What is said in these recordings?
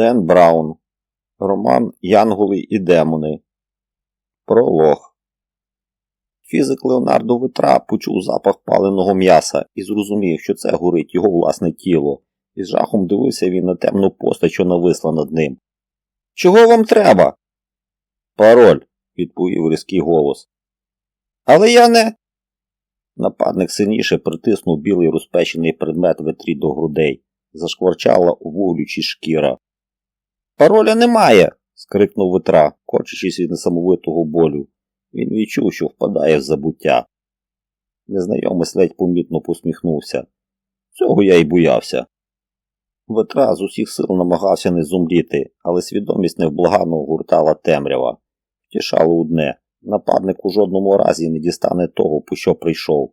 Ден Браун. Роман Янголи і демони. Пролог. Фізик Леонардо Витра почув запах паленого м'яса і зрозумів, що це горить його власне тіло, і з жахом дивився він на темну постать, що нависла над ним. Чого вам треба? Пароль, відповів різкий голос. Але я не. Нападник сильніше притиснув білий розпечений предмет витрі до грудей. Зашкварчала у вуглючі шкіра. Пароля немає. скрикнув витра, корчачись від несамовитого болю. Він відчув, що впадає в забуття. Незнайомець ледь помітно посміхнувся. Цього я й боявся. Ветра з усіх сил намагався не зумліти, але свідомість невблагано гуртала темрява. Втішало одне нападник у жодному разі не дістане того, по що прийшов.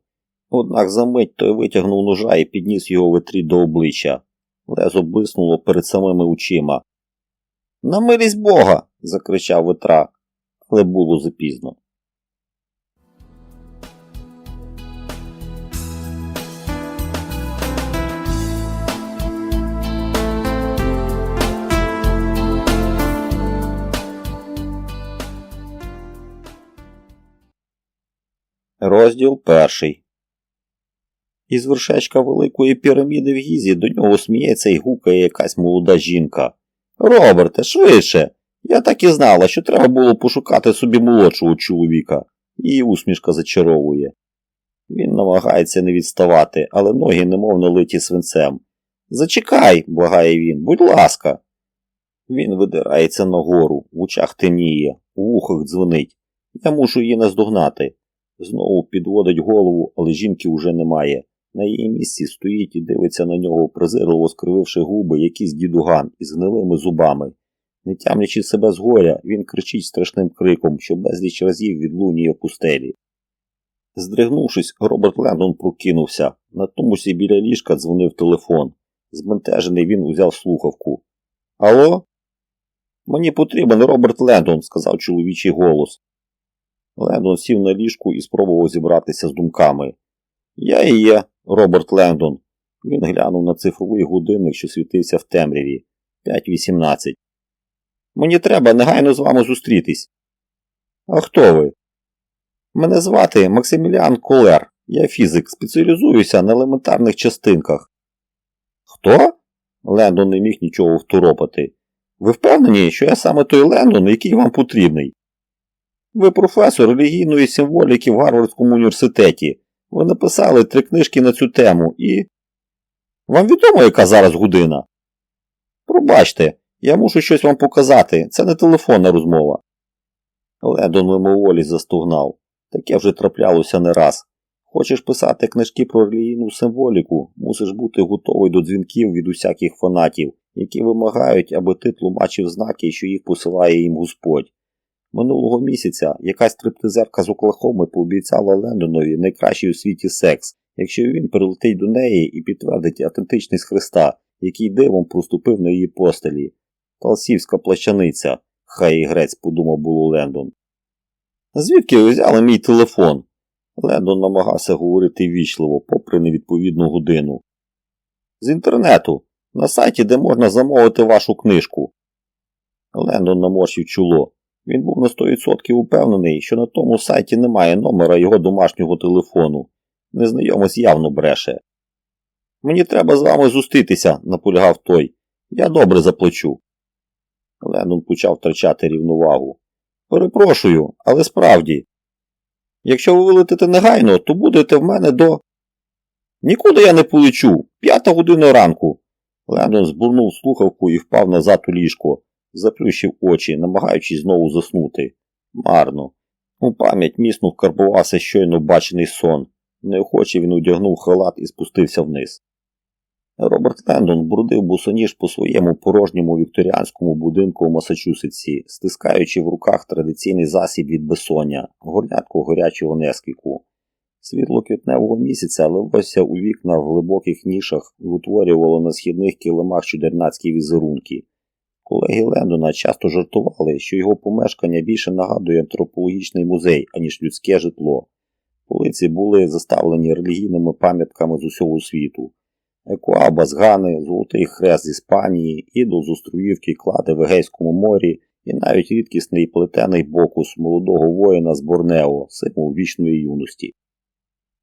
Однак за мить той витягнув ножа і підніс його витрі до обличчя. Лезо блиснуло перед самими очима. На милість Бога. закричав витра, але було запізно. Розділ перший. Із вершечка великої піраміди в гізі до нього сміється і гукає якась молода жінка. Роберте, швидше. Я так і знала, що треба було пошукати собі молодшого чоловіка. Її усмішка зачаровує. Він намагається не відставати, але ноги немов налиті свинцем. Зачекай, благає він, будь ласка. Він видирається нагору, в очах темніє, у вухах дзвонить. Я мушу її наздогнати. Знову підводить голову, але жінки вже немає. На її місці стоїть і дивиться на нього, презирливо скрививши губи, якийсь дідуган із гнилими зубами. Не тямлячи себе з горя, він кричить страшним криком, що безліч разів відлунює пустелі. Здригнувшись, Роберт Лендон прокинувся. На томусі біля ліжка дзвонив телефон. Збентежений він узяв слухавку. Алло? Мені потрібен Роберт Лендон, сказав чоловічий голос. Лендон сів на ліжку і спробував зібратися з думками. Я і є, Роберт Лендон. Він глянув на цифровий годинник, що світився в темряві. 5.18. Мені треба негайно з вами зустрітись. А хто ви? Мене звати Максиміліан Колер. Я фізик, спеціалізуюся на елементарних частинках. Хто? Лендон не міг нічого второпати. Ви впевнені, що я саме той Лендон, який вам потрібний? Ви професор релігійної символіки в Гарвардському університеті. Ви написали три книжки на цю тему і. Вам відомо, яка зараз година? Пробачте, я мушу щось вам показати. Це не телефонна розмова. Ледон мимоволі застогнав. Таке вже траплялося не раз. Хочеш писати книжки про релігійну символіку, мусиш бути готовий до дзвінків від усяких фанатів, які вимагають, аби ти тлумачив знаки, що їх посилає їм Господь. Минулого місяця якась стриптизерка з Оклахоми пообіцяла Лендонові найкращий у світі секс, якщо він прилетить до неї і підтвердить автентичність Христа, який дивом проступив на її постелі. Талсівська плащаниця, хай і грець подумав було Лендон. Звідки ви взяли мій телефон? Лендон намагався говорити вічливо, попри невідповідну годину. З інтернету, на сайті, де можна замовити вашу книжку. Лендон наморщив чоло. Він був на 100% упевнений, що на тому сайті немає номера його домашнього телефону. Незнайомець явно бреше. Мені треба з вами зустрітися, наполягав той. Я добре заплачу. Леннон почав втрачати рівновагу. Перепрошую, але справді. Якщо ви вилетите негайно, то будете в мене до. Нікуди я не полечу. П'ята година ранку. Лендон збурнув слухавку і впав назад у ліжко заплющив очі, намагаючись знову заснути. Марно. У пам'ять міцно вкарбувався щойно бачений сон. Неохоче він одягнув халат і спустився вниз. Роберт Лендон брудив бусоніж по своєму порожньому вікторіанському будинку у Масачусетсі, стискаючи в руках традиційний засіб від безсоння, горнятку горячого нескіку. Світло квітневого місяця лилося у вікна в глибоких нішах і утворювало на східних килимах чудернацькі візерунки. Колеги Лендона часто жартували, що його помешкання більше нагадує антропологічний музей, аніж людське житло. Полиці були заставлені релігійними пам'ятками з усього світу. Екуаба з Гани, Золотий Хрест з Іспанії, ідол з островівки клади в Егейському морі і навіть рідкісний плетений бокус молодого воїна з Борнео, символ вічної юності.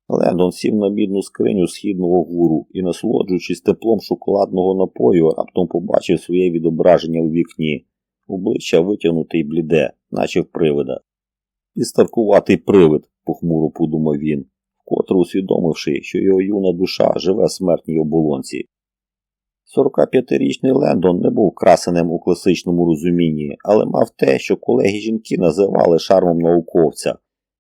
Лендон сів на мідну скриню східного гуру і, насолоджуючись теплом шоколадного напою, раптом побачив своє відображення у вікні, обличчя витягнуте й бліде, наче в привида. Підставкуватий привид, похмуро подумав він, вкотре усвідомивши, що його юна душа живе в смертній оболонці. 45-річний Лендон не був красенем у класичному розумінні, але мав те, що колеги жінки називали шармом науковця.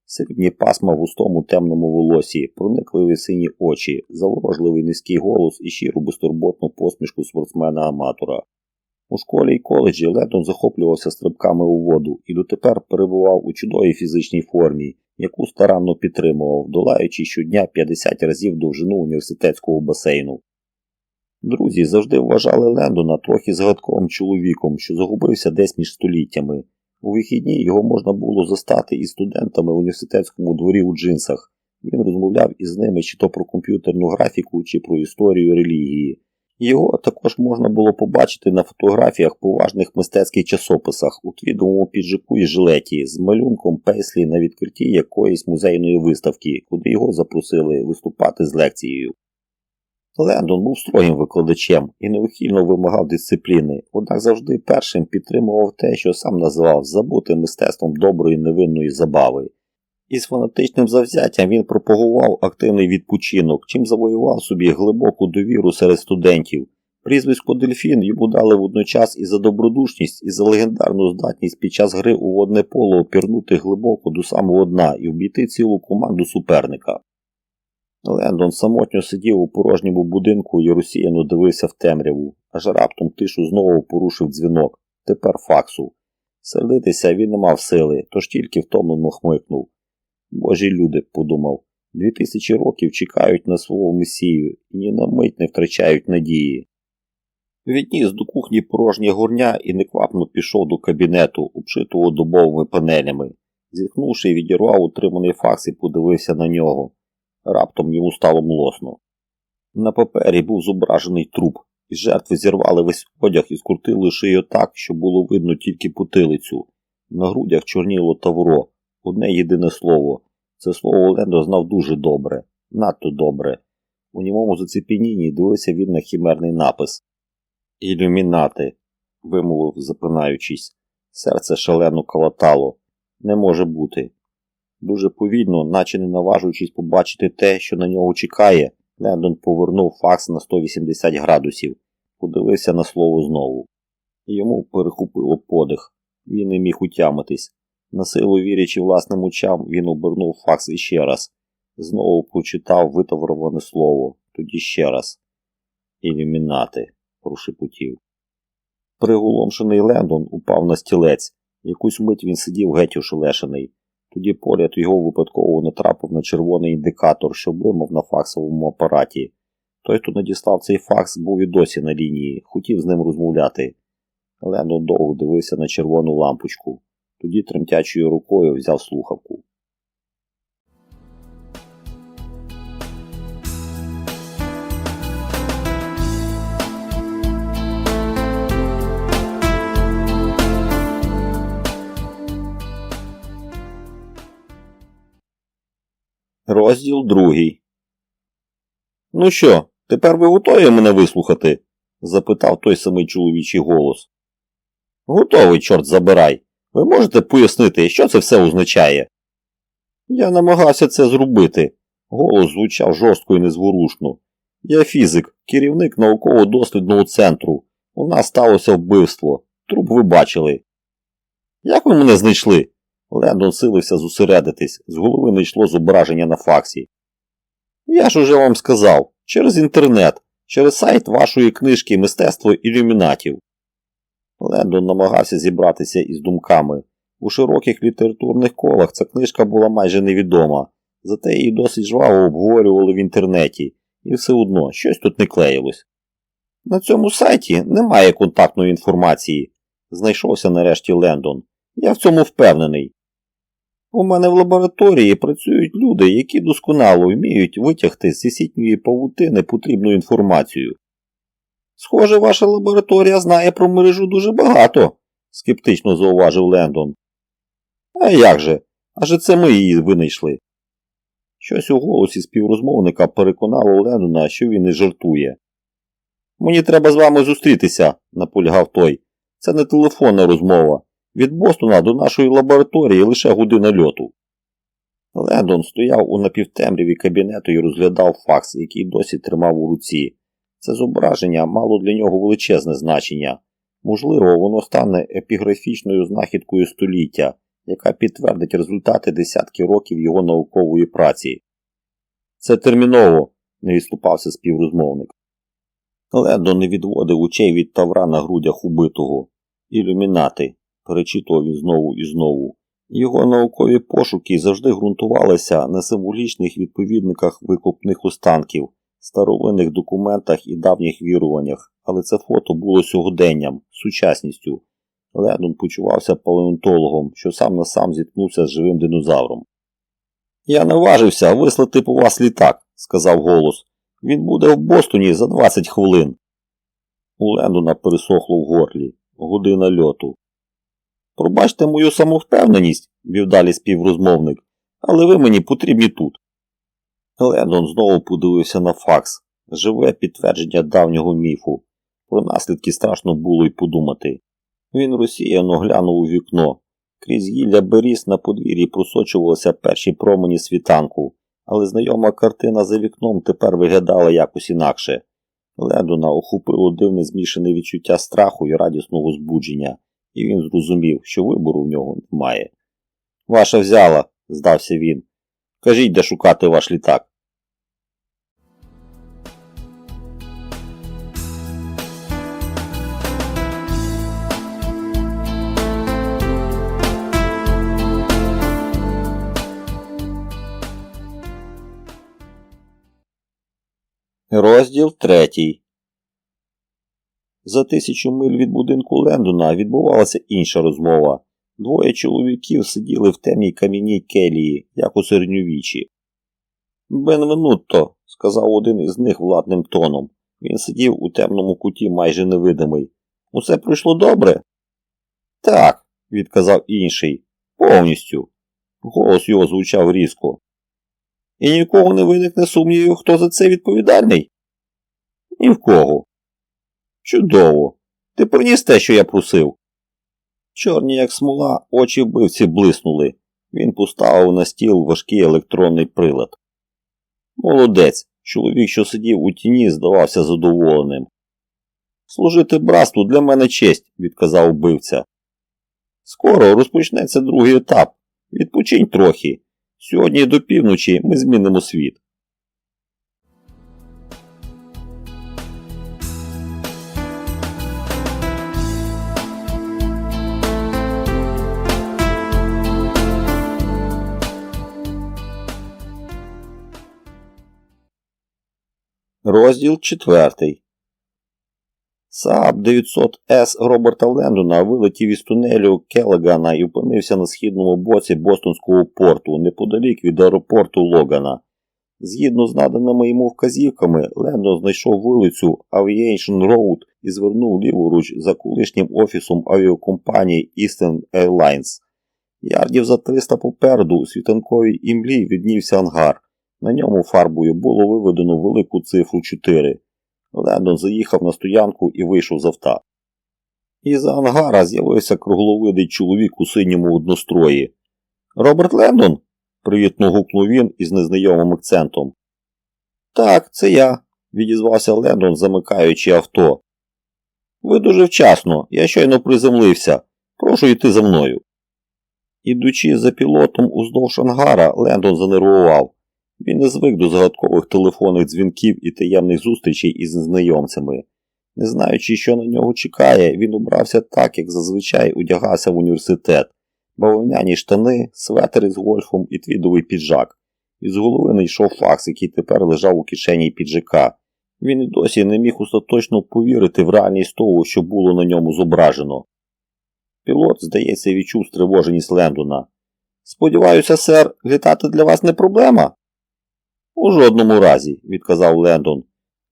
Срібні пасма в густому темному волосі, проникливі сині очі, заворожливий низький голос і щиру безтурботну посмішку спортсмена-аматора. У школі й коледжі Лендон захоплювався стрибками у воду і дотепер перебував у чудовій фізичній формі, яку старанно підтримував, долаючи щодня 50 разів довжину університетського басейну. Друзі завжди вважали Лендона трохи загадковим чоловіком, що загубився десь між століттями. У вихідні його можна було застати із студентами в університетському дворі у джинсах. Він розмовляв із ними чи то про комп'ютерну графіку, чи про історію релігії. Його також можна було побачити на фотографіях поважних мистецьких часописах у твідовому піджаку і жилеті з малюнком песлі на відкритті якоїсь музейної виставки, куди його запросили виступати з лекцією. Лендон був строгим викладачем і неухильно вимагав дисципліни, однак завжди першим підтримував те, що сам називав забутим мистецтвом доброї невинної забави. Із фанатичним завзяттям він пропагував активний відпочинок, чим завоював собі глибоку довіру серед студентів. Прізвисько Дельфін йому дали водночас і за добродушність, і за легендарну здатність під час гри у водне поло опірнути глибоко до самого дна і вбійти цілу команду суперника. Лендон самотньо сидів у порожньому будинку і розсіяно дивився в темряву, аж раптом тишу знову порушив дзвінок, тепер факсу. Сердитися він не мав сили, тож тільки втомлено хмикнув. Божі люди, подумав, дві тисячі років чекають на свого месію і ні на мить не втрачають надії. Відніс до кухні порожнє горня і неквапно пішов до кабінету, обшитого дубовими панелями. Зітхнувши, відірвав утриманий факс і подивився на нього. Раптом йому стало млосно. На папері був зображений труп, і жертви зірвали весь одяг і скрутили шию так, що було видно тільки потилицю. На грудях чорніло тавро, одне єдине слово. Це слово Лендо знав дуже добре, надто добре. У німому зацепенінні дивився він на хімерний напис. Ілюмінати, вимовив, запинаючись. Серце шалено калатало. Не може бути. Дуже повільно, наче не наважуючись побачити те, що на нього чекає, Лендон повернув факс на 180 градусів, подивився на слово знову. Йому перехопило подих. Він не міг утямитись. На силу вірячи власним очам, він обернув факс іще раз. Знову прочитав витавроване слово, тоді ще раз. Ілюмінати, прошепотів. Приголомшений Лендон упав на стілець. Якусь мить він сидів геть ошелешений. Тоді поряд його випадково натрапив на червоний індикатор, що блимав на факсовому апараті. Той, хто надіслав цей факс, був і досі на лінії, хотів з ним розмовляти. Лендон довго дивився на червону лампочку, тоді тремтячою рукою взяв слухавку. Розділ другий. Ну що, тепер ви готові мене вислухати? запитав той самий чоловічий голос. Готовий, чорт забирай. Ви можете пояснити, що це все означає? Я намагався це зробити. Голос звучав жорстко і незворушно. Я фізик, керівник науково-дослідного центру. У нас сталося вбивство. Труп ви бачили. Як ви мене знайшли? Лендон силився зосередитись, з голови не йшло зображення на факсі. Я ж уже вам сказав, через інтернет, через сайт вашої книжки Мистецтво ілюмінатів. Лендон намагався зібратися із думками. У широких літературних колах ця книжка була майже невідома, зате її досить жваво обговорювали в інтернеті, і все одно щось тут не клеїлось. На цьому сайті немає контактної інформації, знайшовся нарешті Лендон. Я в цьому впевнений. У мене в лабораторії працюють люди, які досконало вміють витягти з всесвітньої павутини потрібну інформацію. Схоже, ваша лабораторія знає про мережу дуже багато, скептично зауважив Лендон. А як же? Адже це ми її винайшли. Щось у голосі співрозмовника переконало Лендона, що він не жартує. Мені треба з вами зустрітися, наполягав той. Це не телефонна розмова. Від Бостона до нашої лабораторії лише година льоту. Лендон стояв у напівтемряві кабінету і розглядав факс, який досі тримав у руці. Це зображення мало для нього величезне значення. Можливо, воно стане епіграфічною знахідкою століття, яка підтвердить результати десятки років його наукової праці. Це терміново, не відступався співрозмовник. Лендон не відводив очей від тавра на грудях убитого. Ілюмінати, перечитував він знову і знову. Його наукові пошуки завжди ґрунтувалися на символічних відповідниках викопних останків, старовинних документах і давніх віруваннях, але це фото було сьогоденням, сучасністю. Лендон почувався палеонтологом, що сам на сам зіткнувся з живим динозавром. Я наважився вислати по вас літак, сказав голос. Він буде в Бостоні за 20 хвилин. У Лендона пересохло в горлі. Година льоту. Пробачте мою самовпевненість, вів далі співрозмовник, але ви мені потрібні тут. Лендон знову подивився на факс, живе підтвердження давнього міфу. Про наслідки страшно було й подумати. Він розсіяно глянув у вікно. Крізь гілля беріз на подвір'ї просочувалися перші промені світанку, але знайома картина за вікном тепер виглядала якось інакше. Лендона охопило дивне змішане відчуття страху і радісного збудження, і він зрозумів, що вибору в нього немає. Ваша взяла, здався він. Кажіть, де шукати ваш літак. Розділ третій. За тисячу миль від будинку Лендона відбувалася інша розмова. Двоє чоловіків сиділи в темній кам'яній келії, як у середньовічі. Бенвенутто, сказав один із них владним тоном. Він сидів у темному куті майже невидимий. Усе пройшло добре? Так, відказав інший. Повністю. Голос його звучав різко. І нікого не виникне сумнівів, хто за це відповідальний? Ні в кого. Чудово. Ти приніс те, що я просив. Чорні, як смола, очі вбивці блиснули. Він поставив на стіл важкий електронний прилад. Молодець, чоловік, що сидів у тіні, здавався задоволеним. Служити братству для мене честь, відказав вбивця. Скоро розпочнеться другий етап. Відпочинь трохи. Сьогодні до півночі ми змінимо світ. Розділ 4. Saab 900С Роберта Лендона вилетів із тунелю Келегана і опинився на східному боці Бостонського порту, неподалік від аеропорту Логана. Згідно з наданими йому вказівками, Лендон знайшов вулицю Aviation Road і звернув ліворуч за колишнім офісом авіакомпанії Eastern Airlines. Ярдів за 300 попереду у світанковій імлі віднівся ангар. На ньому фарбою було виведено велику цифру 4. Лендон заїхав на стоянку і вийшов з авто. Із ангара з'явився кругловидий чоловік у синьому однострої. Роберт Лендон? привітно гукнув він із незнайомим акцентом. Так, це я, відізвався Лендон, замикаючи авто. Ви дуже вчасно, я щойно приземлився. Прошу йти за мною. Ідучи за пілотом уздовж ангара, Лендон занервував. Він не звик до загадкових телефонних дзвінків і таємних зустрічей із незнайомцями. Не знаючи, що на нього чекає, він убрався так, як зазвичай одягався в університет, бавовняні штани, светери з гольфом і твідовий піджак. Із голови не йшов факс, який тепер лежав у кишені піджака. Він і досі не міг остаточно повірити в реальність того, що було на ньому зображено. Пілот, здається, відчув стривоженість Лендона. Сподіваюся, сер, літати для вас не проблема? У жодному разі, відказав Лендон.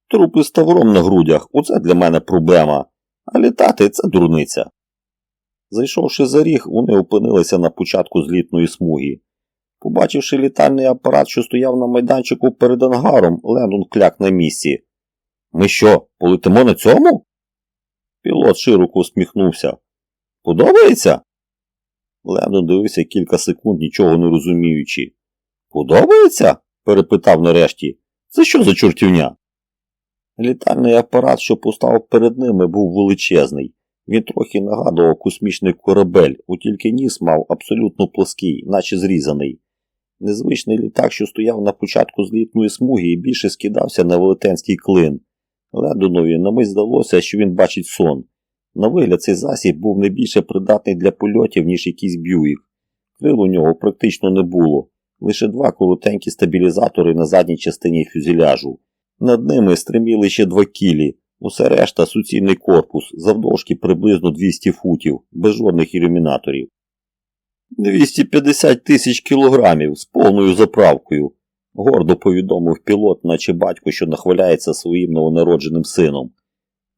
Трупи з тавром на грудях оце для мене проблема, а літати це дурниця. Зайшовши за ріг, вони опинилися на початку злітної смуги. Побачивши літальний апарат, що стояв на майданчику перед ангаром, Лендон кляк на місці. Ми що, полетимо на цьому? Пілот широко усміхнувся. Подобається? Лендон дивився кілька секунд, нічого не розуміючи. Подобається? Перепитав нарешті. Це що за чортівня? Літальний апарат, що постав перед ними, був величезний. Він трохи нагадував космічний корабель, у тільки ніс мав абсолютно плоский, наче зрізаний. Незвичний літак, що стояв на початку злітної смуги і більше скидався на велетенський клин. Ледонові на мить здалося, що він бачить сон. На вигляд цей засіб був не більше придатний для польотів, ніж якийсь б'юїк. Крил у нього практично не було, лише два коротенькі стабілізатори на задній частині фюзеляжу. Над ними стриміли ще два кілі, усе решта суцільний корпус, завдовжки приблизно 200 футів, без жодних ілюмінаторів. 250 тисяч кілограмів з повною заправкою, гордо повідомив пілот, наче батько, що нахваляється своїм новонародженим сином.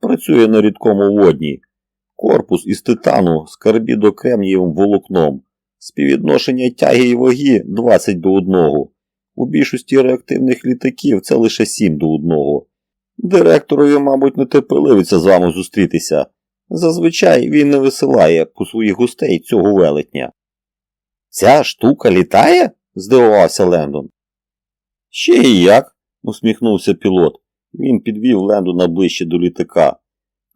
Працює на рідкому водні. Корпус із титану з карбідокремнієвим волокном. Співвідношення тяги і ваги 20 до 1. У більшості реактивних літаків це лише 7 до 1. Директорові, мабуть, не терпеливиться з вами зустрітися. Зазвичай він не висилає по своїх гостей цього велетня. Ця штука літає? здивувався Лендон. Ще і як, усміхнувся пілот. Він підвів Лендона ближче до літака.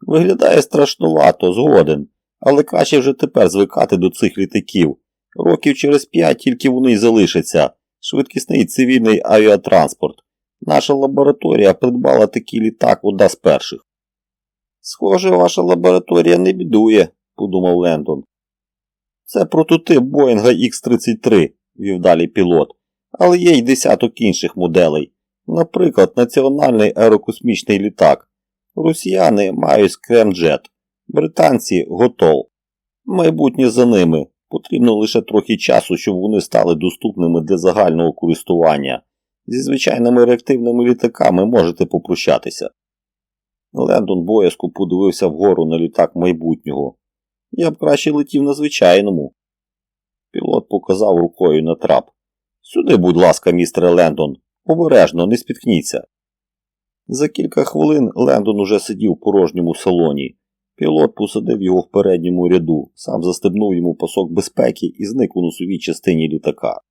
Виглядає страшнувато, згоден, але краще вже тепер звикати до цих літаків. Років через п'ять тільки вони й залишаться. Швидкісний цивільний авіатранспорт. Наша лабораторія придбала такий літак одна з перших. Схоже, ваша лабораторія не бідує, подумав Лендон. Це прототип Боїнга Х-33, вів далі пілот, але є й десяток інших моделей. Наприклад, національний аерокосмічний літак. Росіяни мають скремджет, британці готов. Майбутнє за ними. Потрібно лише трохи часу, щоб вони стали доступними для загального користування. Зі звичайними реактивними літаками можете попрощатися. Лендон боязко подивився вгору на літак майбутнього. Я б краще летів на звичайному. Пілот показав рукою на трап. Сюди, будь ласка, містере Лендон, обережно, не спіткніться. За кілька хвилин Лендон уже сидів в порожньому салоні. Пілот посадив його в передньому ряду, сам застебнув йому пасок безпеки і зник у носовій частині літака.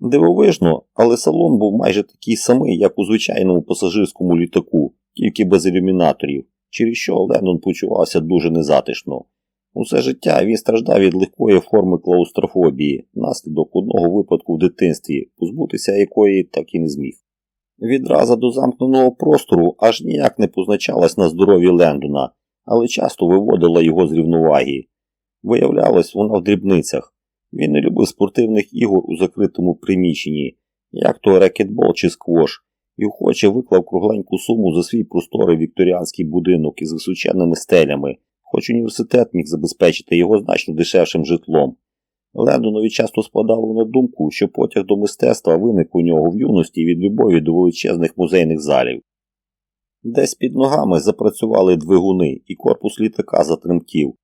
Дивовижно, але салон був майже такий самий, як у звичайному пасажирському літаку, тільки без ілюмінаторів, через що Леннон почувався дуже незатишно. Усе життя він страждав від легкої форми клаустрофобії, наслідок одного випадку в дитинстві, позбутися якої так і не зміг. Відраза до замкненого простору аж ніяк не позначалась на здоров'ї Лендона, але часто виводила його з рівноваги. Виявлялось, вона в дрібницях. Він не любив спортивних ігор у закритому приміщенні, як то рекетбол чи сквош, і охоче виклав кругленьку суму за свій просторий вікторіанський будинок із височенними стелями, хоч університет міг забезпечити його значно дешевшим житлом. Лендонові часто спадало на думку, що потяг до мистецтва виник у нього в юності від любові до величезних музейних залів. Десь під ногами запрацювали двигуни, і корпус літака затремтів.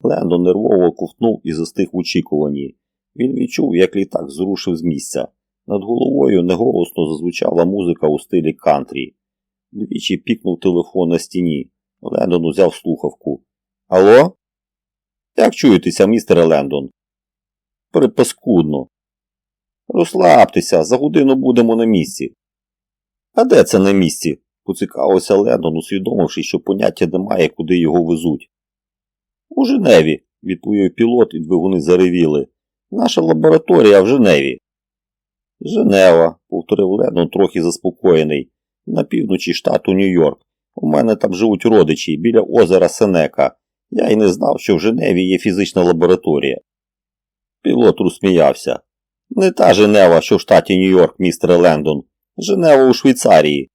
Лендон нервово ковтнув і застиг в очікуванні. Він відчув, як літак зрушив з місця. Над головою неголосно зазвучала музика у стилі кантрі. Двічі пікнув телефон на стіні. Лендон узяв слухавку. Алло? Як чуєтеся, містере Лендон? Припаскудно. Розслабтеся, за годину будемо на місці. А де це на місці? Поцікавився Лендон, усвідомивши, що поняття немає, куди його везуть. У Женеві, відповів пілот, і двигуни заревіли. Наша лабораторія в Женеві. Женева, повторив Лендон, трохи заспокоєний. На півночі штату Нью-Йорк. У мене там живуть родичі біля озера Сенека. Я й не знав, що в Женеві є фізична лабораторія. Пілот розсміявся. Не та Женева, що в штаті Нью-Йорк, містере Лендон. Женева у Швейцарії.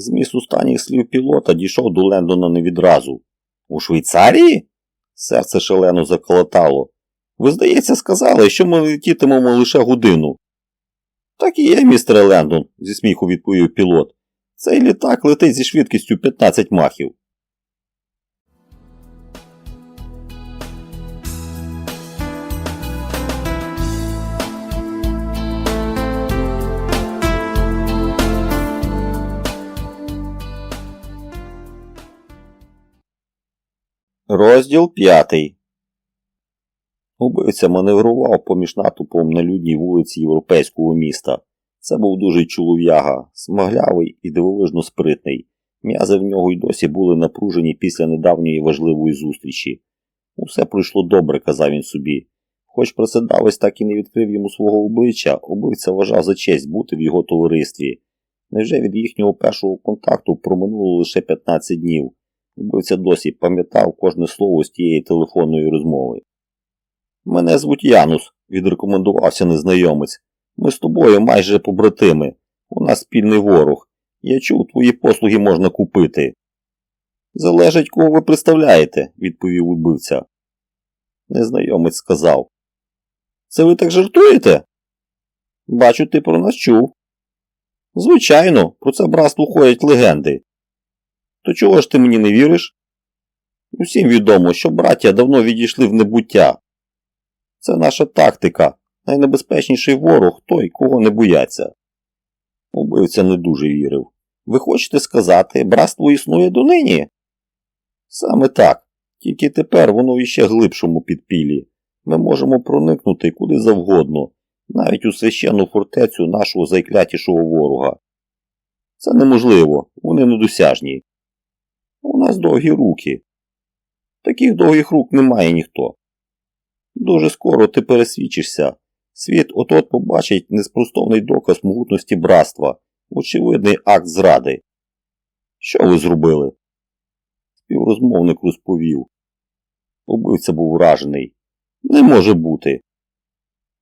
Зміст останніх слів пілота дійшов до Лендона не відразу. У Швейцарії? Серце шалено заколотало. Ви, здається, сказали, що ми летітимемо лише годину. Так і є, містер Лендон, зі сміху відповів пілот. Цей літак летить зі швидкістю 15 махів. Розділ п'ятий. Убивця маневрував поміж натовпом на людній вулиці європейського міста. Це був дуже чолов'яга, смаглявий і дивовижно спритний. М'язи в нього й досі були напружені після недавньої важливої зустрічі. Усе пройшло добре, казав він собі. Хоч просидавець так і не відкрив йому свого обличчя, убивця вважав за честь бути в його товаристві. Невже від їхнього першого контакту проминуло лише 15 днів? Убивця досі пам'ятав кожне слово з тієї телефонної розмови. Мене звуть Янус, відрекомендувався незнайомець. Ми з тобою майже побратими. У нас спільний ворог. Я чув, твої послуги можна купити. Залежить, кого ви представляєте, відповів убивця. Незнайомець сказав. Це ви так жартуєте? Бачу, ти про нас чув. Звичайно, про це братство ходять легенди. То чого ж ти мені не віриш? Усім відомо, що браття давно відійшли в небуття. Це наша тактика. Найнебезпечніший ворог той, кого не бояться. Убивця не дуже вірив. Ви хочете сказати, братство існує донині? Саме так. Тільки тепер воно в іще глибшому підпіллі. Ми можемо проникнути куди завгодно, навіть у священну фортецю нашого зайклятішого ворога. Це неможливо, вони недосяжні. У нас довгі руки. Таких довгих рук немає ніхто. Дуже скоро ти пересвідчишся. Світ от-от побачить неспростовний доказ могутності братства, очевидний акт зради. Що ви зробили? Співрозмовник розповів. Убивця був вражений. Не може бути.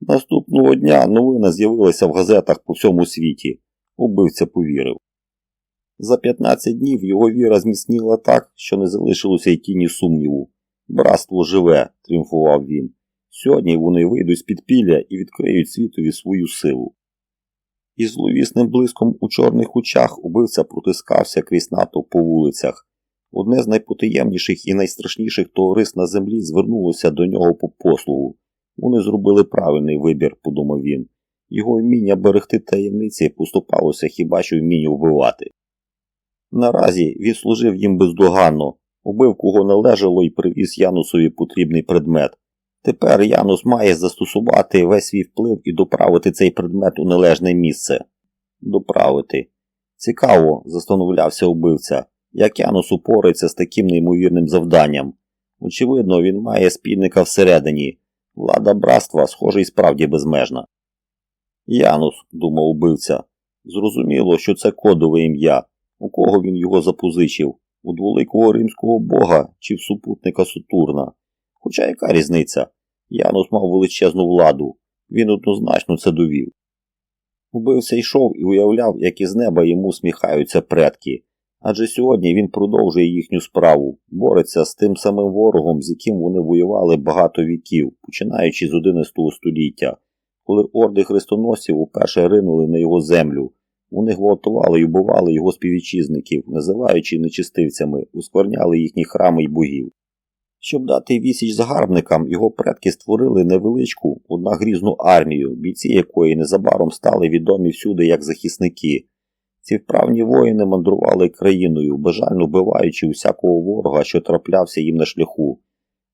Наступного дня новина з'явилася в газетах по всьому світі. Убивця повірив. За 15 днів його віра зміцніла так, що не залишилося й тіні сумніву. Братство живе, тріумфував він. Сьогодні вони вийдуть з підпілля і відкриють світові свою силу. Із зловісним блиском у чорних очах убивця протискався крізь натовп по вулицях. Одне з найпотаємніших і найстрашніших товариств на землі звернулося до нього по послугу. Вони зробили правильний вибір, подумав він. Його вміння берегти таємниці поступалося хіба що вмінню вбивати. Наразі він служив їм бездоганно, убив кого належало і привіз Янусові потрібний предмет. Тепер Янус має застосувати весь свій вплив і доправити цей предмет у належне місце. Доправити. Цікаво, застановлявся убивця, як Янус упорається з таким неймовірним завданням. Очевидно, він має спільника всередині. Влада братства, схоже, і справді безмежна. Янус, думав убивця, зрозуміло, що це кодове ім'я. У кого він його запозичив? У дволикого римського бога чи в супутника Сатурна? Хоча яка різниця? Янус мав величезну владу, він однозначно це довів. Убився йшов і уявляв, як із неба йому сміхаються предки. Адже сьогодні він продовжує їхню справу, бореться з тим самим ворогом, з яким вони воювали багато віків, починаючи з 11 століття, коли орди хрестоносців уперше ринули на його землю. Вони гвалтували й убивали його співвітчизників, називаючи нечистивцями, ускорняли їхні храми й богів. Щоб дати вісіч загарбникам, його предки створили невеличку, одна грізну армію, бійці якої незабаром стали відомі всюди як захисники. Ці вправні воїни мандрували країною, бажально вбиваючи усякого ворога, що траплявся їм на шляху.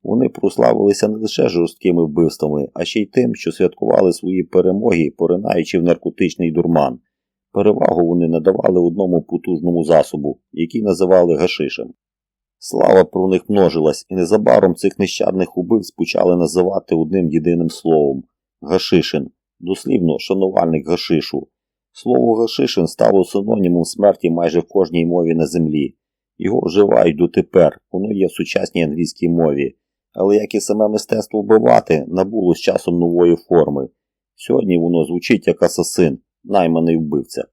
Вони прославилися не лише жорсткими вбивствами, а ще й тим, що святкували свої перемоги, поринаючи в наркотичний дурман. Перевагу вони надавали одному потужному засобу, який називали гашишем. Слава про них множилась, і незабаром цих нещадних убивць почали називати одним єдиним словом гашишин, дослівно шанувальник гашишу. Слово гашишин стало синонімом смерті майже в кожній мові на землі. Його вживають дотепер, воно є в сучасній англійській мові, але як і саме мистецтво вбивати, набуло з часом нової форми. Сьогодні воно звучить як асасин, найманий вбивця.